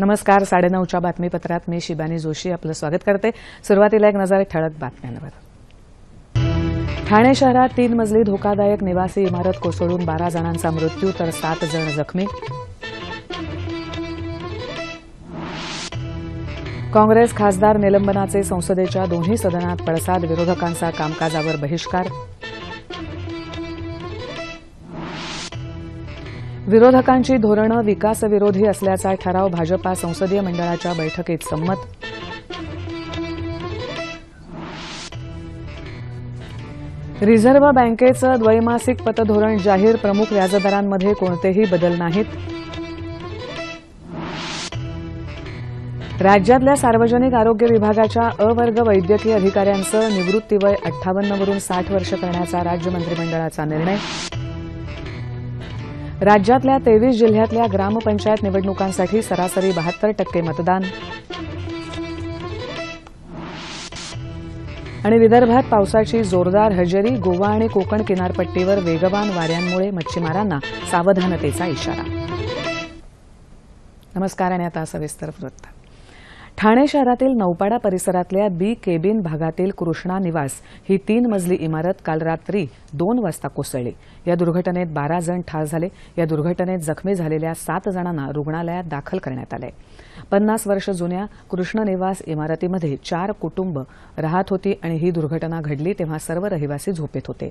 नमस्कार साडेनऊच्या बातमीपत्रात मी शिबानी जोशी आपलं स्वागत करते. सुरुवातीला एक नजर ठळक बातम्यांवर. ठाणे शहरात तीन मजली धोकादायक निवासी इमारत कोसळून बारा जणांचा मृत्यू तर सात जण जखमी. काँग्रेस खासदार निलंबनाचे संसदेच्या दोन्ही सदनात पडसाद विरोधकांचा कामकाजावर बहिष्कार. विरोधकांची धोरणं विकासविरोधी असल्याचा ठराव भाजपा संसदीय मंडळाच्या बैठकीत संमत. रिझर्व्ह बँकेचं द्वैमासिक पतधोरण जाहीर प्रमुख व्याजदरांमध्ये कोणतेही बदल नाहीत. राज्यातल्या सार्वजनिक आरोग्य विभागाच्या अवर्ग वैद्यकीय अधिकाऱ्यांचं निवृत्तीवय अठ्ठावन्नवरून साठ वर्ष करण्याचा राज्य मंत्रिमंडळाचा निर्णय. राज्यातल्या तेवीस जिल्ह्यातल्या ग्रामपंचायत निवडणुकांसाठी सरासरी बहात्तर टक्के मतदान. आणि विदर्भात पावसाची जोरदार हजेरी गोवा आणि कोकण किनारपट्टीवर वेगवान वाऱ्यांमुळे मच्छीमारांना सावधानतेचा इशारा. नमस्कार आणि आता सविस्तर वृत्त. ठाणे शहरातील नौपाडा परिसरातल्या बी केबिन भागातील कृष्णा निवास ही तीन मजली इमारत काल रात्री दोन वाजता कोसळली. या दुर्घटनेत बारा जण ठार झाले. या दुर्घटनेत जखमी झालेल्या सात जणांना रुग्णालयात दाखल करण्यात आले. पन्नास वर्ष जुन्या कृष्ण निवास इमारतीमध्ये चार कुटुंब राहत होती आणि ही दुर्घटना घडली तेव्हा सर्व रहिवासी झोपेत होते.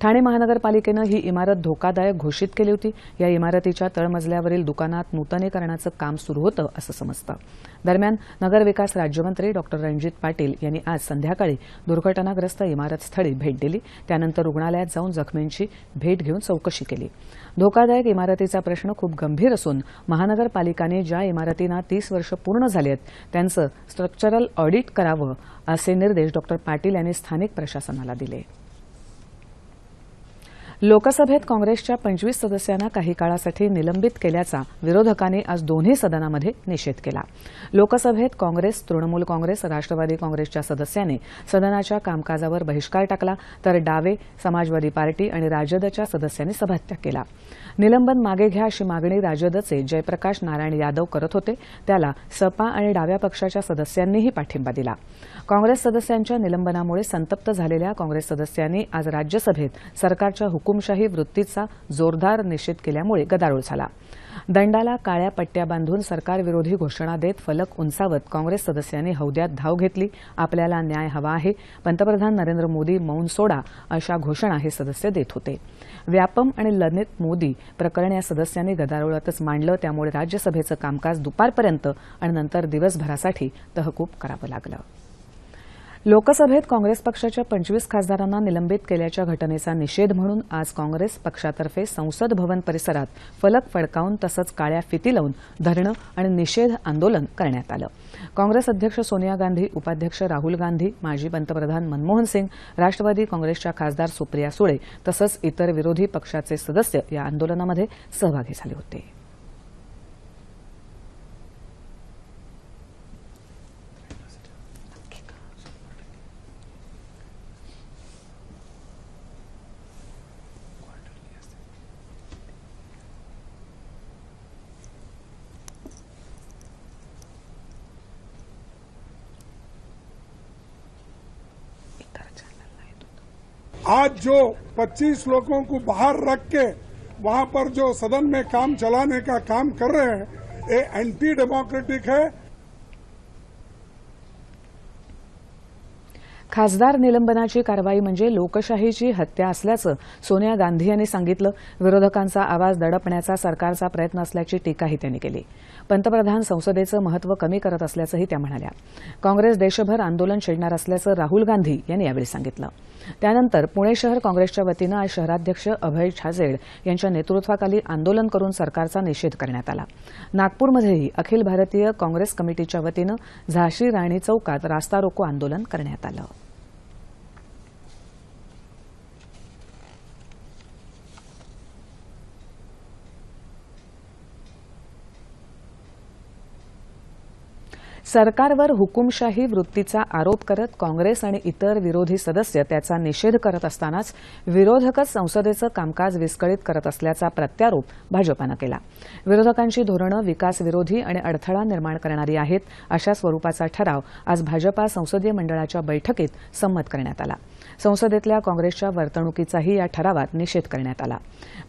ठाणे महानगरपालिकेनं ही इमारत धोकादायक घोषित केली होती. या इमारतीच्या तळमजल्यावरील दुकानात नूतनीकरणाचं काम सुरू होतं असं समजतं. दरम्यान नगरविकास राज्यमंत्री डॉ. रणजित पाटील यांनी आज संध्याकाळी दुर्घटनाग्रस्त इमारतस्थळी भेट दिली. त्यानंतर रुग्णालयात जाऊन जखमींची भेट घेऊन चौकशी केली. धोकादायक इमारतीचा प्रश्न खूप गंभीर असून महानगरपालिकाने ज्या इमारतींना तीस वर्ष पूर्ण झाली आहेत त्यांचं स्ट्रक्चरल ऑडिट करावं असे निर्देश डॉ. पाटील यांनी स्थानिक प्रशासनाला दिले. लोकसभेत काँग्रेसच्या पंचवीस सदस्यांना काही काळासाठी निलंबित केल्याचा विरोधकांनी आज दोन्ही सदनामध्ये निषेध केला. लोकसभेत काँग्रेस तृणमूल काँग्रेस राष्ट्रवादी काँग्रेसच्या सदस्यांनी सदनाच्या कामकाजावर बहिष्कार टाकला तर डावे समाजवादी पार्टी आणि राजदच्या सदस्यांनी सभात्याग केला. निलंबन मागे घ्या अशी मागणी राजदचे जयप्रकाश नारायण यादव करत होते. त्याला सपा आणि डाव्या पक्षाच्या सदस्यांनीही पाठिंबा दिला. काँग्रेस सदस्यांच्या निलंबनामुळे संतप्त झालेल्या काँग्रेस सदस्यांनी आज राज्यसभेत सरकारच्या हुकुमशाही वृत्तीचा जोरदार निषेध केल्यामुळे गदारोळ झाला. दंडाला काळ्या पट्ट्या बांधून सरकारविरोधी घोषणा देत फलक उंचावत काँग्रेस सदस्यांनी हौद्यात धाव घेतली. आपल्याला न्याय हवा आहे. पंतप्रधान नरेंद्र मोदी मौन सोडा अशा घोषणा हे सदस्य देत होते. व्यापम आणि ललित मोदी प्रकरण या सदस्यांनी गदारोळातच मांडलं. त्यामुळे राज्यसभेचं कामकाज दुपारपर्यंत आणि नंतर दिवसभरासाठी तहकूब करावं लागलं. लोकसभेत काँग्रेस पक्षाच्या पंचवीस खासदारांना निलंबित केल्याच्या घटनेचा निषेध म्हणून आज काँग्रेस पक्षातर्फे संसद भवन परिसरात फलक फडकावून तसंच काळ्या फिती लावून धरणं आणि निषेध आंदोलन करण्यात आलं. काँग्रेस अध्यक्ष सोनिया गांधी उपाध्यक्ष राहुल गांधी माजी पंतप्रधान मनमोहन सिंग राष्ट्रवादी काँग्रेसच्या खासदार सुप्रिया सुळे तसंच इतर विरोधी पक्षाचे सदस्य या आंदोलनामध्ये सहभागी झाले होते. आज जो 25 लोगों को बाहर रख के वहां पर जो सदन में काम चलाने का काम कर रहे हैं ये एंटी डेमोक्रेटिक है। खासदार निलंबनाची कारवाई म्हणजे लोकशाहीची हत्या असल्याचं सोनिया गांधी यांनी सांगितलं. विरोधकांचा आवाज दडपण्याचा सरकारचा प्रयत्न असल्याची टीकाही त्यांनी केली. पंतप्रधान संसदेचं महत्त्व कमी करत असल्याचंही त्या म्हणाल्या. काँग्रेस देशभर आंदोलन छेडणार असल्याचं राहुल गांधी यांनी यावेळी सांगितलं. त्यानंतर पुणे शहर काँग्रेसच्या वतीनं आज शहराध्यक्ष अभय छाजेड यांच्या नेतृत्वाखाली आंदोलन करून सरकारचा निषेध करण्यात आला. नागपूरमध्येही अखिल भारतीय काँग्रेस कमिटीच्या वतीनं झाशी राणी चौकात रास्ता रोको आंदोलन करण्यात आलं. सरकारवर हुकुमशाही वृत्तीचा आरोप करत काँग्रेस आणि इतर विरोधी सदस्य त्याचा निषेध करत असतानाच विरोधकच संसदेचं कामकाज विस्कळीत करत असल्याचा प्रत्यारोप भाजपानं केला. विरोधकांची धोरणं विकासविरोधी आणि अडथळा निर्माण करणारी आहेत अशा स्वरूपाचा ठराव आज भाजपा संसदीय मंडळाच्या बैठकीत संमत करण्यात आला. संसदेतल्या काँग्रेसच्या वर्तणुकीचाही या ठरावात निषेध करण्यात आला.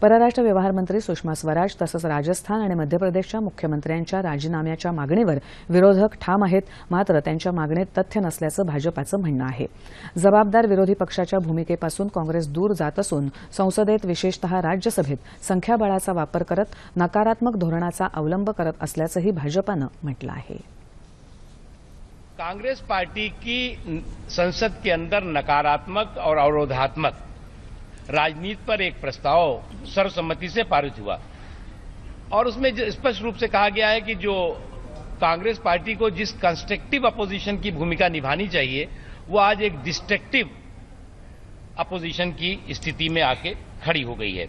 परराष्ट्र व्यवहार मंत्री सुषमा स्वराज तसंच राजस्थान आणि मध्य प्रदेशच्या मुख्यमंत्र्यांच्या राजीनाम्याच्या मागणीवर विरोधक ठाम आहेत मात्र त्यांच्या मागणीत तथ्य नसल्याचं भाजपाचं म्हणणं आहे. जबाबदार विरोधी पक्षाच्या भूमिकेपासून काँग्रेस दूर जात असून संसदेत विशेषतः राज्यसभेत संख्याबळाचा वापर करत नकारात्मक धोरणाचा अवलंब करत असल्याचंही भाजपानं म्हटलं आहे. कांग्रेस पार्टी की संसद के अंदर नकारात्मक और अवरोधात्मक राजनीति पर एक प्रस्ताव सर्वसम्मति से पारित हुआ। और उसमें जो स्पष्ट रूप से कहा गया है कि जो कांग्रेस पार्टी को जिस कंस्ट्रक्टिव अपोजिशन की भूमिका निभानी चाहिए वो आज एक डिस्ट्रक्टिव अपोजिशन की स्थिति में आके खड़ी हो गई है।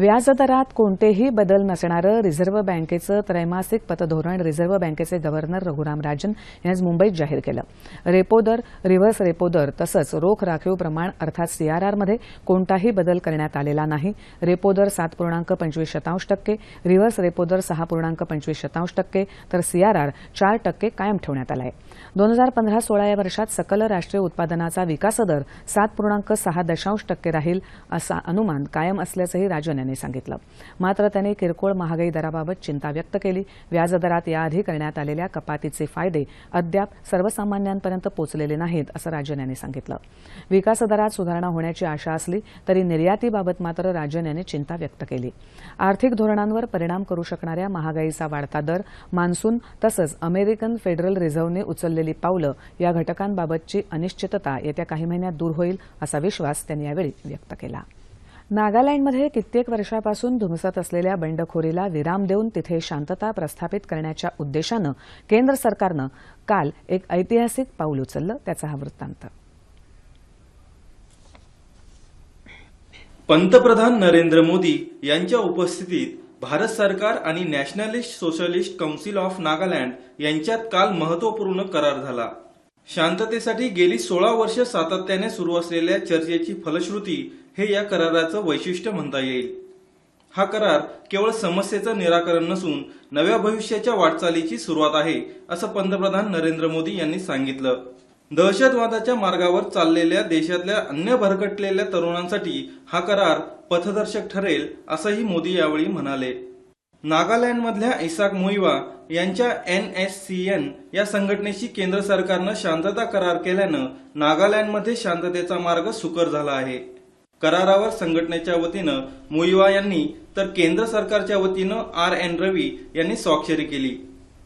व्याजदरात कोणतेही बदल नसणारं रिझर्व्ह बँकेचं त्रैमासिक पतधोरण रिझर्व्ह बँकेचे गव्हर्नर रघुराम राजन यांनी आज मुंबईत जाहीर केलं. रेपो दर रिव्हर्स रेपो दर तसंच रोख राखीव प्रमाण अर्थात सीआरआरमध्ये कोणताही बदल करण्यात आलेला नाही. रेपो दर सात पूर्णांक पंचवीस शतांश टक्के रिव्हर्स रेपो दर सहा पूर्णांक पंचवीस शतांश टक्के तर सीआरआर चार टक्के कायम ठेवण्यात आला आहे दोन हजार पंधरा सोळा या वर्षात सकल राष्ट्रीय उत्पादनाचा विकासदर सात पूर्णांक सहा दशांश टक्के राहील असा अनुमान कायम असल्याचंही राजन यांनी सांगितलं. मात्र त्यांनी किरकोळ महागाई दराबाबत चिंता व्यक्त केली. व्याजदरात याआधी करण्यात आलेल्या कपातीचे फायदे अद्याप सर्वसामान्यांपर्यंत पोचलेले नाहीत असं राजन यांनी सांगितलं. विकासदरात सुधारणा होण्याची आशा असली तरी निर्यातीबाबत मात्र राजन यांनी चिंता व्यक्त केली. आर्थिक धोरणांवर परिणाम करू शकणाऱ्या महागाईचा वाढता दर मान्सून तसंच अमेरिकन फेडरल रिझर्व्हने उचललेली पावलं या घटकांबाबतची अनिश्चितता येत्या काही महिन्यात दूर होईल असा विश्वास त्यांनी यावेळी व्यक्त केला. नागालँडमध्ये कित्येक वर्षापासून धुमसत असलेल्या बंडखोरीला विराम देऊन तिथे शांतता प्रस्थापित करण्याच्या उद्देशानं केंद्र सरकारनं काल एक ऐतिहासिक पाऊल उचललं त्याचा हा वृत्तांत. पंतप्रधान नरेंद्र मोदी यांच्या उपस्थितीत भारत सरकार आणि Nationalist Socialist Council of Nagaland यांच्यात काल महत्त्वपूर्ण करार झाला. शांततेसाठी गेली सोळा वर्ष सातत्याने सुरू असलेल्या चर्चेची फलश्रुती हे या कराराचं वैशिष्ट्य म्हणता येईल. हा करार केवळ समस्येचं निराकरण नसून नव्या भविष्याच्या वाटचालीची सुरुवात आहे असं पंतप्रधान नरेंद्र मोदी यांनी सांगितलं. दहशतवादाच्या मार्गावर चाललेल्या देशातल्या अन्य भरकटलेल्या तरुणांसाठी हा करार पथदर्शक ठरेल असंही मोदी यावेळी म्हणाले. नागालँडमधल्या इसाक मोईवा यांच्या एन एस सी एन या संघटनेशी केंद्र सरकारनं शांतता करार केल्यानं नागालँडमध्ये शांततेचा मार्ग सुकर झाला आहे. करारावर संघटनेच्या वतीनं मुईवा यांनी तर केंद्र सरकारच्या वतीनं आर एन रवी यांनी स्वाक्षरी केली.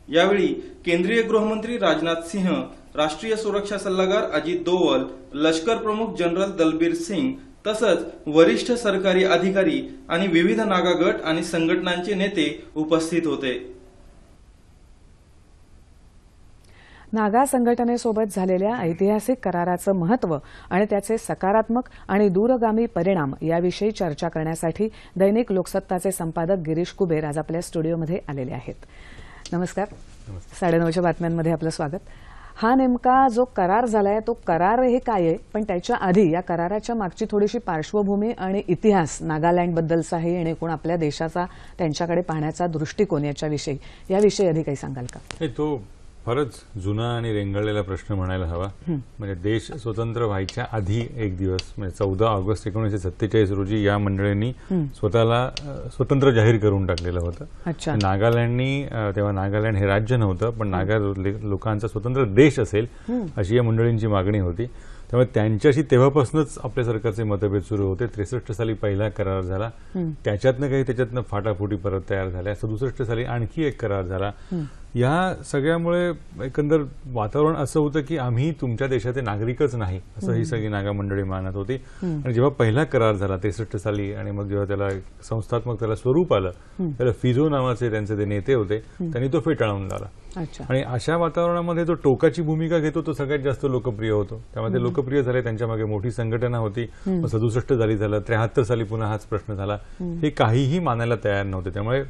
यावेळी केंद्रीय गृहमंत्री राजनाथ सिंह राष्ट्रीय सुरक्षा सल्लागार अजित दोवल लष्कर प्रमुख जनरल दलबीर सिंग तसंच वरिष्ठ सरकारी अधिकारी आणि विविध नागा गट आणि संघटनांचे नेते उपस्थित होते. नागा संघटनेसोबत झालेल्या ऐतिहासिक कराराचं महत्त्व आणि त्याचे सकारात्मक आणि दूरगामी परिणाम याविषयी चर्चा करण्यासाठी दैनिक लोकसत्ताचे संपादक गिरीश कुबेर आज आपल्या स्टुडिओमध्ये आलेले आहेत. नमस्कार. साडेनऊच्या बातम्यांमध्ये आपलं स्वागत. हा नेमका जो करार झालाय तो करार हे काय आहे? पण त्याच्या आधी या कराराच्या मागची थोडीशी पार्श्वभूमी आणि इतिहास नागालँडबद्दलचा आहे आणि एकूण आपल्या देशाचा त्यांच्याकडे पाहण्याचा दृष्टिकोन याच्याविषयी. याविषयी आधी काही सांगाल का? तो फारच जुना आणि रेंगाळलेला प्रश्न म्हणायला हवा. म्हणजे देश स्वतंत्र व्हायच्या आधी एक दिवस म्हणजे चौदा ऑगस्ट एकोणीसशे सत्तेचाळीस रोजी या मंडळींनी स्वतःला स्वतंत्र जाहीर करून टाकलेलं होतं. नागालँडनी तेव्हा नागालँड हे राज्य नव्हतं पण नागा लोकांचा स्वतंत्र देश असेल अशी या मंडळींची मागणी होती. त्यामुळे त्यांच्याशी तेव्हापासूनच आपल्या सरकारचे मतभेद सुरू होते. त्रेसष्ट साली पहिला करार झाला. त्याच्यातनं काही त्याच्यातनं फाटाफुटी परत तयार झाल्या. सदुसष्ट साली आणखी एक करार झाला. या सगळ्यामुळे एकंदर वातावरण असं होतं की आम्ही तुमच्या देशाचे नागरिकच नाही असं ही सगळी नागा मंडळी मानत होती. आणि जेव्हा पहिला करार झाला त्रेसष्ट साली आणि मग जेव्हा त्याला संस्थात्मक त्याला स्वरूप आलं त्याला फिजो नावाचे त्यांचे ते नेते होते त्यांनी तो फेटाळून लावला. आणि अशा वातावरणामध्ये जो टोकाची भूमिका घेतो तो सगळ्यात जास्त लोकप्रिय होतो. त्यामध्ये लोकप्रिय झाले त्यांच्या मागे मोठी संघटना होती. सदुसष्ट साली झालं त्र्याहत्तर साली पुन्हा हाच प्रश्न झाला. हे काहीही मानायला तयार नव्हते. त्यामुळे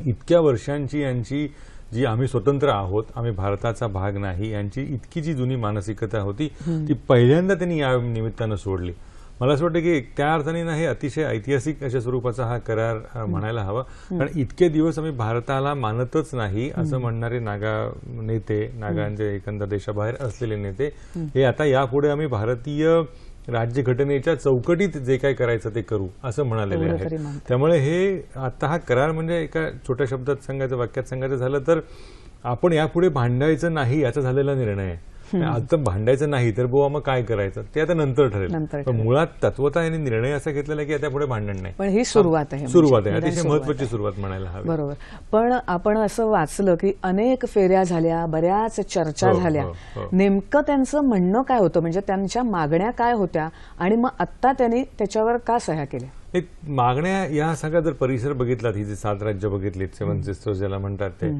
इतक्या वर्षांची यांची जी आम्ही स्वतंत्र आहोत आम्ही भारताचा भाग नाही यांची इतकी जी जुनी मानसिकता होती ती पहिल्यांदा त्यांनी या निमित्तानं सोडली. मला असं वाटतं की त्या अर्थाने ना हे अतिशय ऐतिहासिक अशा स्वरूपाचा हा करार म्हणायला हवा. कारण इतके दिवस आम्ही भारताला मानतच नाही असं म्हणणारे नागा नेते नागांचे एकंदर देशाबाहेर असलेले नेते हे आता यापुढे आम्ही भारतीय राज्यघटनेच्या चौकटीत जे काही करायचं ते करू असं म्हणालेले आहे. त्यामुळे हे आता हा करार म्हणजे एका छोट्या शब्दात सांगायचं वाक्यात सांगायचं झालं तर आपण यापुढे भांडायचं नाही याचा झालेला निर्णय आहे आता भांडायचं नाही तर बुवा मग काय करायचं? ते आता नंतर ठरेल. पण मुळात तत्वता यांनी निर्णय असा घेतलेला आहे की आता पुढे भांडण नाही. पण ही सुरुवात आहे सुरुवात म्हणजे. आहे. निदान अतिशय सुरुवात महत्वाची सुरुवात म्हणायला हवी. बरोबर. पण आपण असं वाचलं की अनेक फेऱ्या झाल्या बऱ्याच चर्चा हो, झाल्या. हो, हो. नेमकं त्यांचं म्हणणं काय होतं? म्हणजे त्यांच्या मागण्या काय होत्या? आणि मग आत्ता त्यांनी त्याच्यावर का सह्या केल्या? एक मागण्या या सगळ्या जर परिसर बघितलात ही जी सात राज्य बघितलीत सेवन सिस्टर्स ज्याला म्हणतात ते.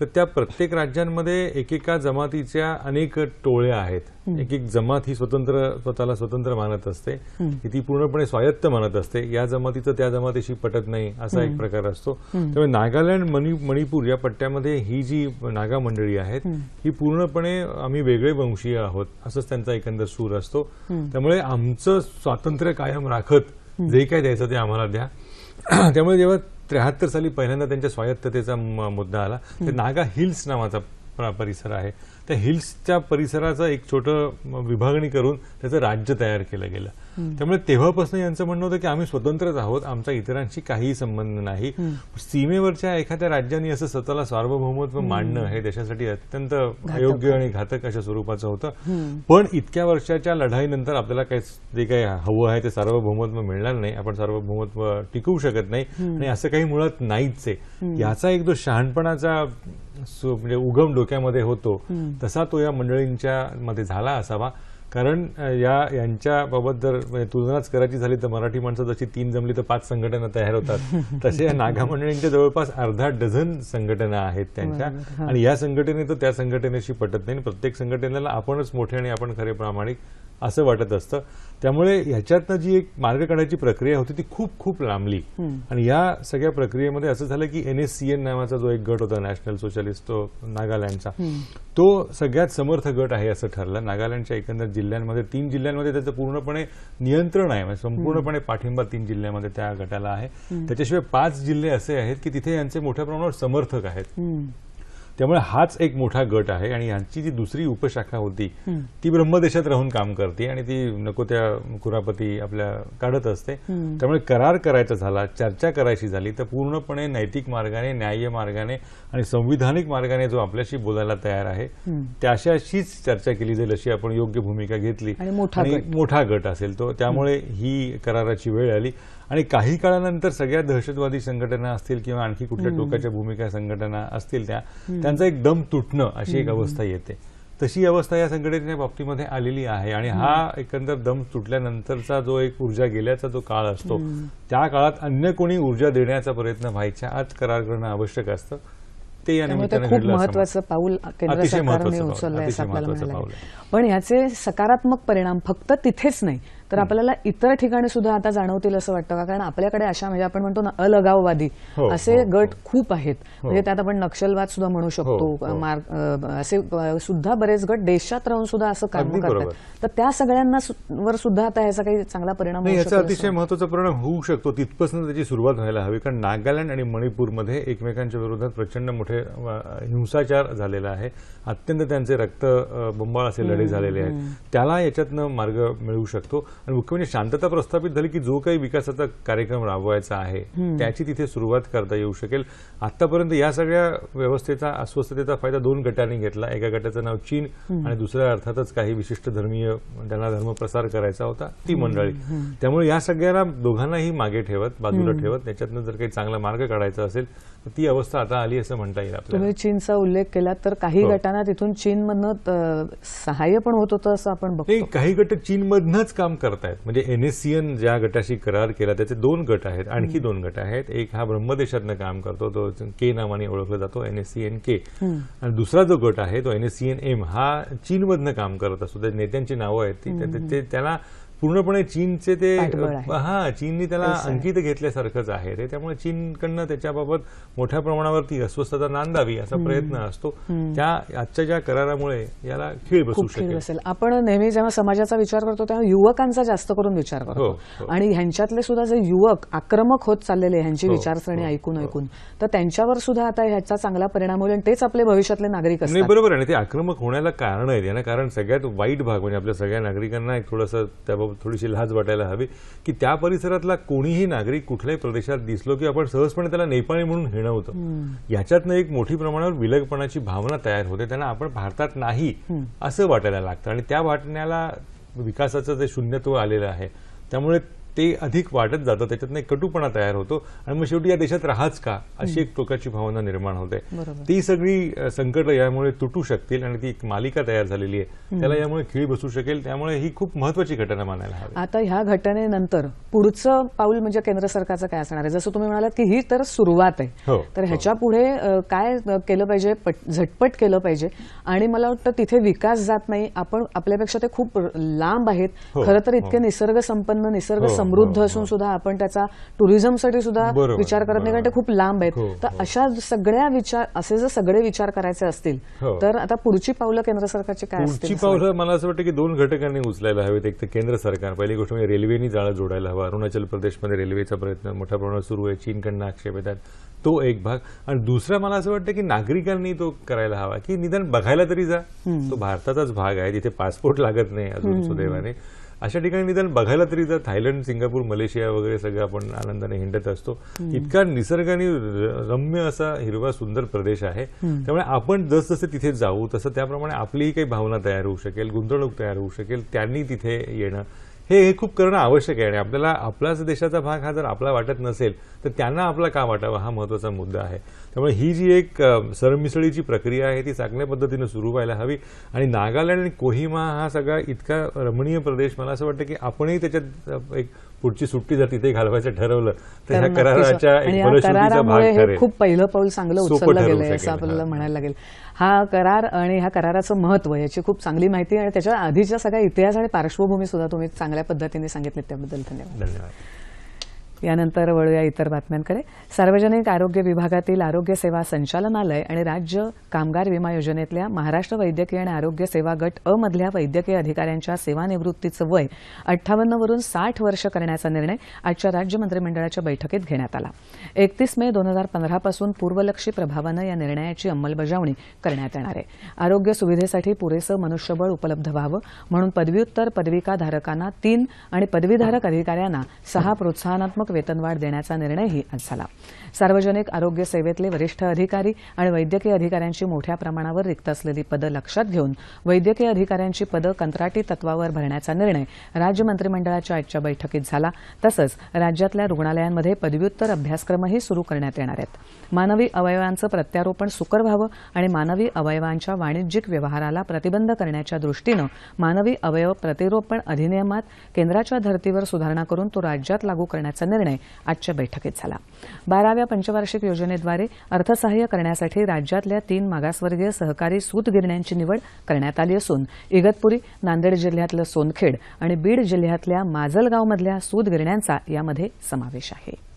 तर त्या प्रत्येक राज्यांमध्ये एकेका जमातीच्या अनेक टोळ्या आहेत. एक एक जमात ही स्वतंत्र स्वतःला स्वतंत्र मानत असते. की ती पूर्णपणे स्वायत्त मानत असते. या जमातीचं त्या जमातीशी पटत नाही असा एक प्रकार असतो. त्यामुळे नागालँड मणि मणिपूर या पट्ट्यामध्ये ही जी नागा मंडळी आहेत ही पूर्णपणे आम्ही वेगळे वंशीय आहोत असंच त्यांचा एकंदर सूर असतो. त्यामुळे आमचं स्वातंत्र्य कायम राखत. जे काय द्यायचं ते आम्हाला द्या. त्यामुळे जेव्हा त्र्याहत्तर साली पहिल्यांदा त्यांच्या स्वायत्ततेचा मुद्दा आला. तर नागा हिल्स नावाचा परिसर आहे. त्या हिल्सच्या परिसराचं एक छोटं विभागणी करून त्याचं राज्य तयार केलं गेलं. त्यामुळे तेव्हापासून यांचं म्हणणं होतं की आम्ही स्वतंत्रच आहोत आमचा इतरांशी काहीही संबंध नाही. सीमेवरच्या एखाद्या राज्याने असं स्वतःला सार्वभौमत्व मांडणं हे देशासाठी अत्यंत अयोग्य आणि घातक अशा स्वरूपाचं होतं. पण इतक्या वर्षाच्या लढाईनंतर आपल्याला काही जे काही हवं आहे ते सार्वभौमत्व मिळणार नाही. आपण सार्वभौमत्व टिकवू शकत नाही. आणि असं काही मुळात नाहीच आहे. याचा एक जो शहाणपणाचा म्हणजे उगम डोक्यामध्ये होतो तसा तो या मंडळींच्या मध्ये झाला असावा. कारण या यांच्या बाबत जर म्हणजे तुलनाच करायची झाली तर मराठी माणसं जशी तीन जमली तर पाच संघटना तयार होतात. तसे या नागा मंडळींच्या जवळपास अर्धा डझन संघटना आहेत त्यांच्या. आणि या संघटने तर त्या संघटनेशी पटत नाही. प्रत्येक संघटनेला आपणच मोठे आणि आपण खरे प्रामाणिक असं वाटत असतं. त्यामुळे ह्याच्यातनं जी एक मार्ग काढायची प्रक्रिया होती ती खूप खूप लांबली. आणि या सगळ्या प्रक्रियेमध्ये असं झालं की एन एस सी एन नावाचा जो एक गट होता नॅशनल सोशलिस्ट तो नागालँडचा तो सगळ्यात समर्थ गट आहे असं ठरलं. नागालँडच्या एकंदर जिल्ह्यांमध्ये तीन जिल्ह्यांमध्ये त्याचं पूर्णपणे नियंत्रण आहे. म्हणजे संपूर्णपणे पाठिंबा तीन जिल्ह्यामध्ये त्या गटाला आहे. त्याच्याशिवाय पाच जिल्हे असे आहेत की तिथे यांचे मोठ्या प्रमाणावर समर्थक आहेत. त्यामुळे हाच एक मोठा गट आहे आणि यांची जी दुसरी उपशाखा होती ती ब्रह्मदेशात राहून काम करते आणि ती नको त्या कुरापती आपल्या काढत असते. त्यामुळे करार करायचा झाला चर्चा करायची झाली तर पूर्णपणे नैतिक मार्गाने न्याय्य मार्गाने आणि संविधानिक मार्गाने जो आपल्याशी बोलायला तयार आहे त्याच्याशीच चर्चा केली जाईल अशी आपण योग्य भूमिका घेतली. आणि. मोठा गट. असेल तो. त्यामुळे ही कराराची वेळ आली. आणि काही काळानंतर सगळ्या दहशतवादी संघटना असतील किंवा आणखी कुठल्या टोकाच्या भूमिका संघटना असतील त्या त्यांचा एक दम तुटणं अशी एक अवस्था येते. तशी अवस्था या संघटनेच्या बाबतीमध्ये आलेली आहे आणि हा एकंदर दम तुटल्यानंतरचा जो एक ऊर्जा गेल्याचा जो काळ असतो त्या काळात अन्य कोणी ऊर्जा देण्याचा प्रयत्न व्हायच्या आज करार करणं आवश्यक असतं. ते या निमित्तानं खूप महत्वाचं पाऊल केंद्र सरकारने असं आपल्याला म्हणायला पाऊल लागेल. पण याचे सकारात्मक परिणाम फक्त तिथेच नाही. तर आपल्याला इतर ठिकाणी सुद्धा आता जाणवतील असं वाटतं का? कारण आपल्याकडे अशा म्हणजे आपण म्हणतो ना अलगाववादी हो, असे हो, गट खूप आहेत. म्हणजे त्यात आपण नक्षलवाद सुद्धा म्हणू शकतो हो, हो. मार्ग असे सुद्धा बरेच गट देशात राहून सुद्धा असं काम करतात. तर त्या सगळ्यांना वर सुद्धा आता याचा काही चांगला परिणाम याचा अतिशय महत्त्वाचा परिणाम होऊ शकतो. तिथपासून त्याची सुरुवात व्हायला हवी. कारण नागालँड आणि मणिपूरमध्ये एकमेकांच्या विरोधात प्रचंड मोठे हिंसाचार झालेला आहे. अत्यंत त्यांचे रक्त बंबाळ असे लढे झालेले आहेत. त्याला याच्यातनं मार्ग मिळू शकतो. आणि मुख्य म्हणजे शांतता प्रस्थापित झाली की जो काही विकासाचा कार्यक्रम राबवायचा आहे त्याची तिथे सुरुवात करता येऊ शकेल. आतापर्यंत या सगळ्या व्यवस्थेचा अस्वस्थतेचा फायदा दोन गटांनी घेतला. एका गटाचं नाव चीन आणि दुसऱ्या अर्थातच काही विशिष्ट धर्मीय त्यांना धर्मप्रसार करायचा होता ती मंडळी. त्यामुळे या सगळ्याला दोघांनाही मागे ठेवत बाजूला ठेवत त्याच्यातनं जर काही चांगला मार्ग काढायचा असेल ती अवस्था आता आली असं म्हणता येईल आपल्याला. तुम्ही चीनचा उल्लेख केला तर काही हो. गटांना तिथून चीनमधनं सहाय्य पण होत होतं असं आपण बघतो. काही गट चीनमधनच काम करतायत. म्हणजे एनएससीएन ज्या गटाशी करार केला त्याचे दोन गट आहेत आणखी दोन गट आहेत. एक हा ब्रह्मदेशातनं काम करतो तो के नावाने ओळखला जातो एनएससीएन के. आणि दुसरा जो गट आहे तो एनएससीएन एम हा चीनमधनं काम करत असतो. त्या नेत्यांची नावं आहेत ते- त्याला पूर्णपणे चीनचे ते आहे. हा चीननी त्याला आहे. अंकित घेतल्यासारखंच आहे. ते त्यामुळे चीनकडनं त्याच्याबाबत मोठ्या प्रमाणावरती अस्वस्थता नांदावी असा प्रयत्न असतो. त्या आजच्या ज्या करारामुळे याला खीळ बसू शकेल. बसेल. आपण नेहमी जेव्हा समाजाचा विचार करतो तेव्हा युवकांचा जास्त करून विचार हो, करतो. हो. आणि ह्यांच्यातले सुद्धा जे युवक आक्रमक होत चाललेले ह्यांची हो, विचारसरणी हो, ऐकून हो. ऐकून तर त्यांच्यावर सुद्धा आता ह्याचा चांगला परिणाम होईल आणि तेच आपले भविष्यातले नागरिक असतात. बरोबर आहे. आणि ते आक्रमक होण्याला कारण आहेत. यानं कारण सगळ्यात वाईट भाग म्हणजे आपल्या सगळ्या नागरिकांना एक थोडंसं त्याबाबत थोडीशी लाज वाटायला हवी की त्या परिसरातला कोणीही नागरिक कुठल्याही प्रदेशात दिसलो की आपण सहजपणे त्याला नेपाळी म्हणून हिणवतं याच्यातनं एक मोठी प्रमाणावर विलगपणाची भावना तयार होते त्यांना आपण भारतात नाही असं वाटायला लागतं. आणि त्या वाटण्याला विकासाचं जे शून्यत्व आलेलं आहे त्यामुळे ते अधिक वाटत जातं त्याच्यातनं एक कटुपणा तयार होतो. आणि मग शेवटी या देशात राहाच का? अशी एक टोकाची भावना निर्माण होते. ती सगळी संकट यामुळे तुटू शकतील आणि ती एक मालिका तयार झालेली आहे. त्याला यामुळे खीळ बसू शकेल. त्यामुळे ही खूप महत्वाची घटना मानायला हवी. आता ह्या घटनेनंतर पुढचं पाऊल म्हणजे केंद्र सरकारचं काय असणार आहे? जसं तुम्ही म्हणालात की ही तर सुरुवात आहे. हो, तर हो. ह्याच्या पुढे काय केलं पाहिजे? पट- झटपट केलं पाहिजे. आणि मला वाटतं तिथे विकास जात नाही. आपण आपल्यापेक्षा ते खूप लांब आहेत. हो, खरं तर. इतके निसर्ग संपन्न निसर्ग समृद्ध असून. सुद्धा आपण त्याचा टुरिझमसाठी सुद्धा विचार करत नाही कारण ते. खूप लांब आहेत हो, तर हो. अशा सगळ्या विचार असे जर सगळे विचार करायचे असतील हो. तर आता पुढची पावलं केंद्र सरकारची काय पुढची? पावलं मला असं वाटतं की दोन घटकांनी उचलायला हवेत एक तर केंद्र सरकार पहिली गोष्ट म्हणजे रेल्वेनी जाळं जोडायला हवं अरुणाचल प्रदेशमध्ये रेल्वेचा प्रयत्न मोठ्या प्रमाणात सुरू आहे चीनकडनं आक्षेप येतात तो एक भाग. आणि दुसरा मला असं वाटतं की नागरिकांनी तो करायला हवा. की निदान बघायला तरी जा. तो भारताचाच भाग आहे. तिथे पासपोर्ट लागत नाही अजून सुदैवाने. अशा ठिकाणी निदान बघायला तरी जा. थायलंड सिंगापूर मलेशिया वगैरे सगळं आपण आनंदाने हिंडत असतो. इतका निसर्गाने रम्य असा हिरवा सुंदर प्रदेश आहे. त्यामुळे आपण जसजसे तिथे जाऊ तसं त्याप्रमाणे आपलीही काही भावना तयार होऊ शकेल गुंतवणूक तयार होऊ शकेल त्यांनी तिथे येणं. हे हे खूप करणं आवश्यक आहे. आणि आपल्याला आपलाच देशाचा भाग हा जर आपला वाटत नसेल तर त्यांना आपला का वाटावा हा महत्त्वाचा मुद्दा आहे. त्यामुळे ही जी एक सरमिसळीची प्रक्रिया आहे ती चांगल्या पद्धतीनं सुरू व्हायला हवी. आणि नागालँड आणि कोहिमा हा सगळा इतका रमणीय प्रदेश. मला असं वाटतं की आपणही त्याच्यात एक पुढची सुट्टी जर तिथे घालवायचं ठरवलं तर ह्या. कराराच्या भाग हे खूप पहिलं पाऊल चांगलं उचललं गेलंय असं. आपल्याला. म्हणायला लागेल हा करार आणि ह्या कराराचं महत्त्व याची खूप चांगली माहिती आणि त्याच्या आधीच्या सगळ्या इतिहास आणि पार्श्वभूमी सुद्धा तुम्ही चांगल्या पद्धतीने सांगितली त्याबद्दल धन्यवाद धन्यवाद यानंतर वळूया इतर बातम्यांकडे. सार्वजनिक आरोग्य विभागातील आरोग्य सेवा संचालनालय आणि राज्य कामगार विमा योजनेतल्या महाराष्ट्र वैद्यकीय आणि आरोग्य सेवा गट अ मधल्या वैद्यकीय अधिकाऱ्यांच्या सेवानिवृत्तीचं वय अठ्ठावन्न वरून साठ वर्ष करण्याचा निर्णय आजच्या राज्य मंत्रिमंडळाच्या बैठकीत घेण्यात आला. एकतीस मे दोन हजार पंधरापासून पूर्वलक्षी प्रभावानं या निर्णयाची अंमलबजावणी करण्यात येणार आहे. आरोग्य सुविधेसाठी पुरेसं मनुष्यबळ उपलब्ध व्हावं म्हणून पदव्युत्तर पदविकाधारकांना तीन आणि पदवीधारक अधिकाऱ्यांना सहा प्रोत्साहनात्मक वेतनवाढ देण्याचा निर्णयही आज झाला. सार्वजनिक आरोग्य सेवेतले वरिष्ठ अधिकारी आणि वैद्यकीय अधिकाऱ्यांची मोठ्या प्रमाणावर रिक्त असलेली पदं लक्षात घेऊन वैद्यकीय अधिकाऱ्यांची पदं कंत्राटी तत्वावर भरण्याचा निर्णय राज्य मंत्रिमंडळाच्या आजच्या बैठकीत झाला. तसंच राज्यातल्या रुग्णालयांमध्ये पदव्युत्तर अभ्यासक्रमही सुरू करण्यात येणार आहेत. मानवी अवयवांचं प्रत्यारोपण सुकर व्हावं आणि मानवी अवयवांच्या वाणिज्यिक व्यवहाराला प्रतिबंध करण्याच्या दृष्टीनं मानवी अवयव प्रतिरोपण अधिनियमात केंद्राच्या धर्तीवर सुधारणा करून तो राज्यात लागू करण्याचा निर्णय आजच्या बैठकीत झाला. बाराव्या पंचवार्षिक योजनेद्वारे अर्थसहाय्य करण्यासाठी राज्यातल्या तीन मागासवर्गीय सहकारी सूतगिरण्यांची निवड करण्यात आली असून इगतपुरी नांदेड जिल्ह्यातलं सोनखेड आणि बीड जिल्ह्यातल्या माजलगावमधल्या सूतगिरण्यांचा यामध्ये समावेश आहे.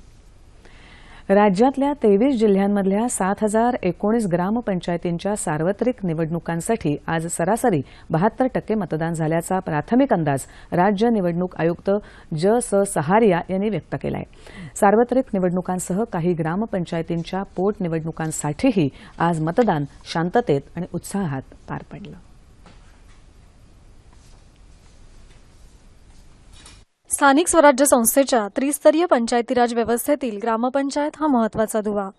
राज्यातल्या तेवीस जिल्ह्यांमधल्या सात हजार एकोणीस ग्रामपंचायतींच्या सार्वत्रिक निवडणुकांसाठी आज सरासरी बहात्तर टक्के मतदान झाल्याचा प्राथमिक अंदाज राज्य निवडणूक आयुक्त ज स सहारिया यांनी व्यक्त केला आहे सार्वत्रिक निवडणुकांसह काही ग्रामपंचायतींच्या पोटनिवडणुकांसाठीही आज मतदान शांततेत आणि उत्साहात पार पडलं. स्थानिक स्वराज्य संस्थेच्या त्रिस्तरीय पंचायतीराज व्यवस्थेतील ग्रामपंचायत हा महत्त्वाचा दुवा.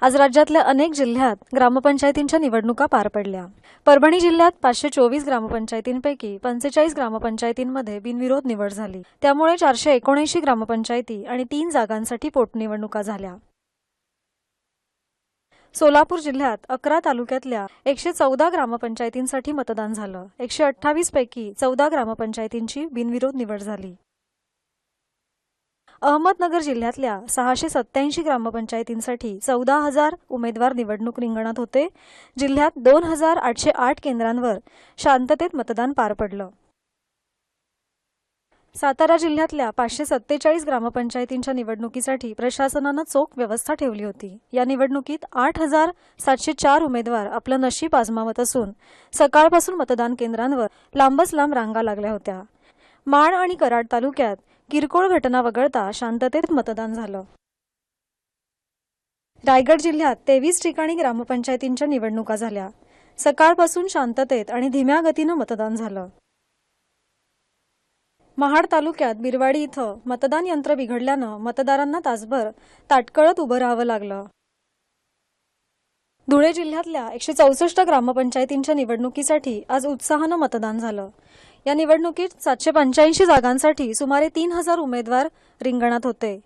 आज राज्यातल्या अनेक जिल्ह्यात ग्रामपंचायतींच्या निवडणुका पार पडल्या. परभणी जिल्ह्यात पाचशे चोवीस ग्रामपंचायतींपैकी पंचेचाळीस ग्रामपंचायतींमध्ये बिनविरोध निवड झाली. त्यामुळे चारशे एकोणऐंशी ग्रामपंचायती आणि तीन जागांसाठी पोटनिवडणुका झाल्या. सोलापूर जिल्ह्यात अकरा तालुक्यातल्या एकशे चौदा ग्रामपंचायतींसाठी मतदान झालं. एकशे अठ्ठावीस पैकी चौदा ग्रामपंचायतींची बिनविरोध निवड झाली. अहमदनगर जिल्ह्यातल्या सहाशे सत्याऐंशी ग्रामपंचायतींसाठी चौदा हजार उमेदवार निवडणूक रिंगणात होते. जिल्ह्यात दोन हजार आठशे आठ केंद्रांवर शांततेत मतदान पार पडलं. सातारा जिल्ह्यातल्या पाचशे सत्तेचाळीस ग्रामपंचायतींच्या निवडणुकीसाठी प्रशासनानं चोख व्यवस्था ठेवली होती. या निवडणुकीत आठ हजार सातशे चार उमेदवार आपलं नशीब आजमावत असून सकाळपासून मतदान केंद्रांवर लांबच लांब रांगा लागल्या होत्या. माण आणि कराड तालुक्यात किरकोळ घटना वगळता शांततेत मतदान झालं. रायगड जिल्ह्यात तेवीस ठिकाणी ग्रामपंचायतींच्या निवडणुका झाल्या. सकाळपासून शांततेत आणि धीम्या गतीनं मतदान झालं. महाड तालुक्यात बिरवाडी इथं मतदान यंत्र बिघडल्यानं मतदारांना तासभर ताटकळत उभं राहावं लागलं. धुळे जिल्ह्यातल्या एकशे चौसष्ट ग्रामपंचायतींच्या निवडणुकीसाठी आज उत्साहानं मतदान झालं. या निवडणुकीत सातशे पंच्याऐंशी जागांसाठी सुमारे तीन हजार उमेदवार रिंगणात होते.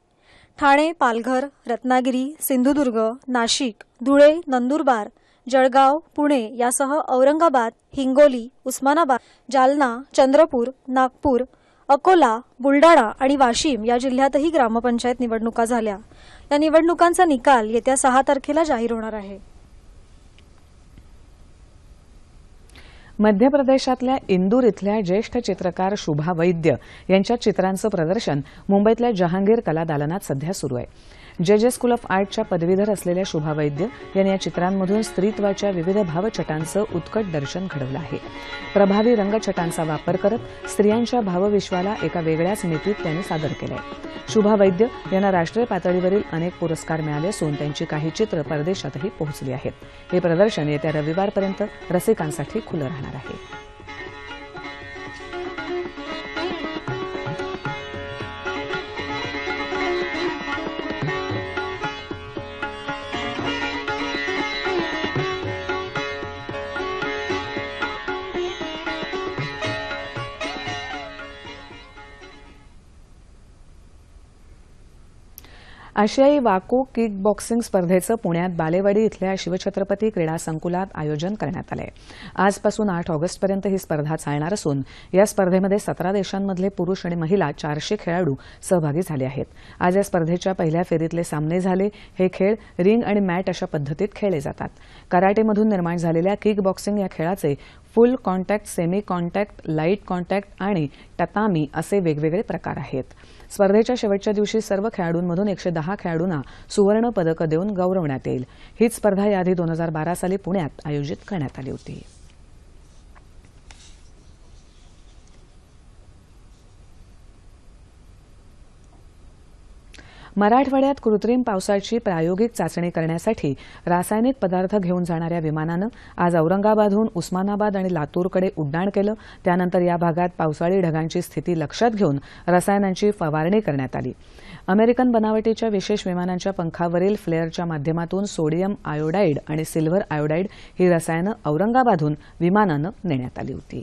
ठाणे पालघर रत्नागिरी सिंधुदुर्ग नाशिक धुळे नंदुरबार जळगाव पुणे यासह औरंगाबाद हिंगोली उस्मानाबाद जालना चंद्रपूर नागपूर अकोला बुलडाणा आणि वाशिम या जिल्ह्यातही ग्रामपंचायत निवडणुका झाल्या. या निवडणुकांचा निकाल येत्या सहा तारखेला जाहीर होणार आहे. मध्य प्रदेशातल्या इंदूर इथल्या ज्येष्ठ चित्रकार शुभा वैद्य यांच्या चित्रांचं प्रदर्शन मुंबईतल्या जहांगीर कला दालनात सध्या सुरू आहे. जे जे स्कूल ऑफ आर्टच्या पदवीधर असलेल्या शुभा वैद्य यांनी या चित्रांमधून स्त्रीत्वाच्या विविध भावछटांचं उत्कट दर्शन घडवलं आहे. प्रभावी रंगछटांचा वापर करत स्त्रियांच्या भावविश्वाला एका वेगळ्याच नीतीत त्यांनी सादर केलंय. शुभा वैद्य यांना राष्ट्रीय पातळीवरील अनेक पुरस्कार मिळाले असून त्यांची काही चित्र परदेशातही पोहोचली आहेत. हे प्रदर्शन येत्या रविवारपर्यंत रसिकांसाठी खुलं राहणार आहे. आशियाई वाको किक बॉक्सिंग स्पर्धेचं पुण्यात बालेवाडी इथल्या शिवछत्रपती क्रीडा संकुलात आयोजन करण्यात आलंय. आजपासून आठ ऑगस्टपर्यंत ही स्पर्धा चालणार असून या स्पर्धेमध्ये सतरा देशांमधले पुरुष आणि महिला चारशे खेळाडू सहभागी झाले आहेत. आज या स्पर्धेच्या पहिल्या फेरीतले सामने झाले. हे खेळ रिंग आणि मॅट अशा पद्धतीत खेळले जातात. कराटेमधून निर्माण झालेल्या किक बॉक्सिंग या खेळाचे full contact semi contact light contact आणि टतामी असे वेगवेगळे प्रकार आहेत. स्पर्धेच्या शेवटच्या दिवशी सर्व खेळाडूंमधून एकशे दहा खेळाडूंना सुवर्ण पदकं देऊन गौरवण्यात येईल. हीच स्पर्धा याआधी दोन हजार बारा साली पुण्यात आयोजित करण्यात आली होती. मराठवाड्यात कृत्रिम पावसाची प्रायोगिक चाचणी करण्यासाठी रासायनिक पदार्थ घेऊन जाणाऱ्या विमानानं आज औरंगाबादहून उस्मानाबाद आणि लातूरकडे उड्डाण केलं. त्यानंतर या भागात पावसाळी ढगांची स्थिती लक्षात घेऊन रसायनांची फवारणी करण्यात आली. अमेरिकन बनावटीच्या विशेष विमानांच्या पंखावरील फ्लेअरच्या माध्यमातून सोडियम आयोडाईड आणि सिल्व्हर आयोडाईड ही रसायनं औरंगाबादहून विमानानं नेण्यात आली होती.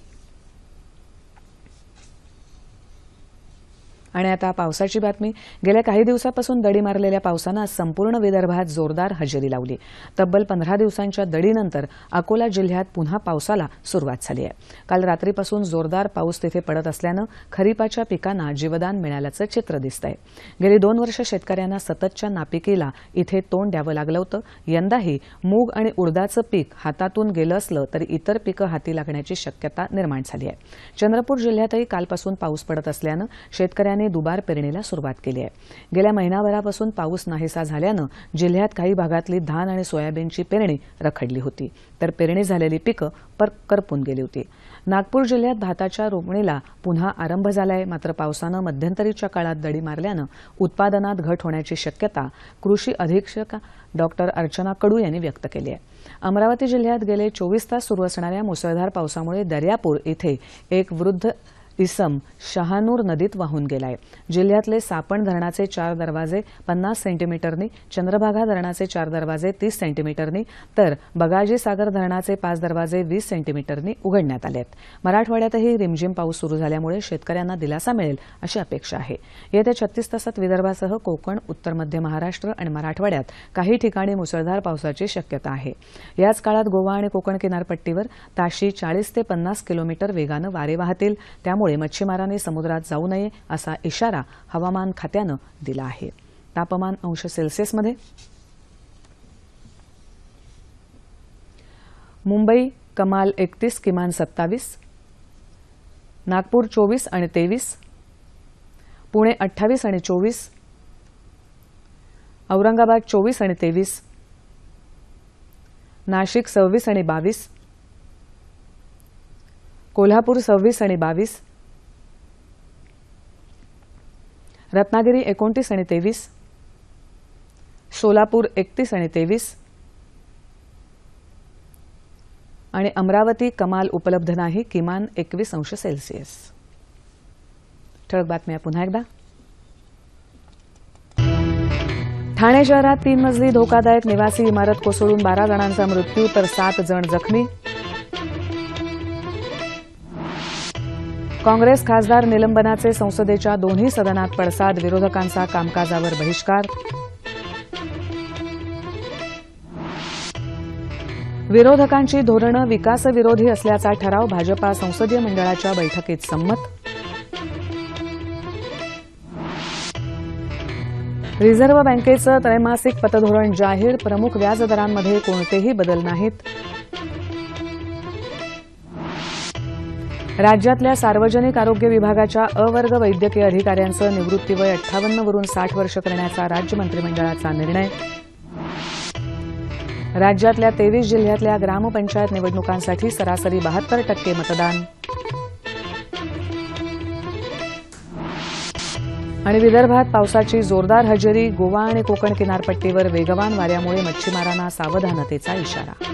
आणि आता पावसाची बातमी. गेल्या काही दिवसापासून दडी मारलेल्या पावसानं आज संपूर्ण विदर्भात जोरदार हजेरी लावली. तब्बल पंधरा दिवसांच्या दडीनंतर अकोला जिल्ह्यात पुन्हा पावसाला सुरुवात झाली आहे. काल रात्रीपासून जोरदार पाऊस तिथे पडत असल्यानं खरीपाच्या पिकांना जीवदान मिळाल्याचं चित्र दिसतंय. गेली दोन वर्ष शेतकऱ्यांना सततच्या नापिकीला इथे तोंड द्यावं लागलं होतं. यंदाही मूग आणि उडदाचं पीक हातातून गेलं असलं तरी इतर पिकं हाती लागण्याची शक्यता निर्माण झाली आहे. चंद्रपूर जिल्ह्यातही कालपासून पाऊस पडत असल्यानं शेतकऱ्यांनी दुबार पेरणीला सुरुवात केली आहे. गेल्या महिनाभरापासून पाऊस नाहीसा झाल्यानं जिल्ह्यात काही भागातली धान आणि सोयाबीनची पेरणी रखडली होती. तर पेरणी झालेली पिकं पर करपून गेली होती. नागपूर जिल्ह्यात भाताच्या रोपणीला पुन्हा आरंभ झालाय. मात्र पावसानं मध्यंतरीच्या काळात दडी मारल्यानं उत्पादनात घट होण्याची शक्यता कृषी अधीक्षक डॉक्टर अर्चना कडू यांनी व्यक्त केली आहे. अमरावती जिल्ह्यात गेले चोवीस तास सुरू असणाऱ्या मुसळधार पावसामुळे दर्यापूर इथे एक वृद्ध इसम शहानूर नदीत वाहून गेलाय. जिल्ह्यातले सापण धरणाचे चार दरवाजे पन्नास सेंटीमीटरनी चंद्रभागा धरणाचे चार दरवाजे तीस सेंटीमीटरनी तर बगाजी सागर धरणाचे पाच दरवाजे वीस सेंटीमीटरनी उघडण्यात आले आहेत मराठवाड्यातही रिमझिम पाऊस सुरू झाल्यामुळे शेतकऱ्यांना दिलासा मिळेल अशी अपेक्षा आहे. येत्या छत्तीस तासात विदर्भासह कोकण उत्तर मध्य महाराष्ट्र आणि मराठवाड्यात काही ठिकाणी मुसळधार पावसाची शक्यता आहे. याच काळात गोवा आणि कोकण किनारपट्टीवर ताशी चाळीस ते पन्नास किलोमीटर वेगानं वारे वाहतील. त्यामुळे त्यामुळे मच्छीमारांनी समुद्रात जाऊ नये असा इशारा हवामान खात्यानं दिला आहे. तापमान अंश सेल्सिअसमध्ये. मुंबई कमाल एकतीस किमान सत्तावीस. नागपूर चोवीस आणि तेवीस. पुणे अठ्ठावीस आणि चोवीस. औरंगाबाद चोवीस आणि तेवीस. नाशिक सव्वीस आणि बावीस. कोल्हापूर सव्वीस आणि बावीस. रत्नागिरी एकोणतीस आणि तेवीस सोलापूर एकतीस आणि तेवीस आणि अमरावती कमाल उपलब्ध नाही किमान एकवीस अंश सेल्सिअस. ठळक बातम्या पुन्हा एकदा. ठाणे शहरात तीन मजली धोकादायक निवासी इमारत कोसळून बारा जणांचा मृत्यू तर सात जण जखमी. काँग्रेस खासदार निलंबनाचे संसदेच्या दोन्ही सदनात पडसाद विरोधकांचा कामकाजावर बहिष्कार. विरोधकांची धोरणं विकासविरोधी असल्याचा ठराव भाजपा संसदीय मंडळाच्या बैठकीत संमत. रिझर्व्ह बँकेचं त्रैमासिक पतधोरण जाहीर प्रमुख व्याजदरांमध्ये कोणतेही बदल नाहीत. राज्यातल्या सार्वजनिक आरोग्य विभागाच्या अवर्ग वैद्यकीय अधिकाऱ्यांचं निवृत्तीवय अठ्ठावन्न वरून साठ वर्ष करण्याचा राज्य मंत्रिमंडळाचा निर्णय. राज्यातल्या तेवीस जिल्ह्यातल्या ग्रामपंचायत निवडणुकांसाठी सरासरी बहात्तर टक्के मतदान. आणि विदर्भात पावसाची जोरदार हजेरी गोवा आणि कोकण किनारपट्टीवर वेगवान वाऱ्यामुळे मच्छीमारांना सावधानतेचा इशारा.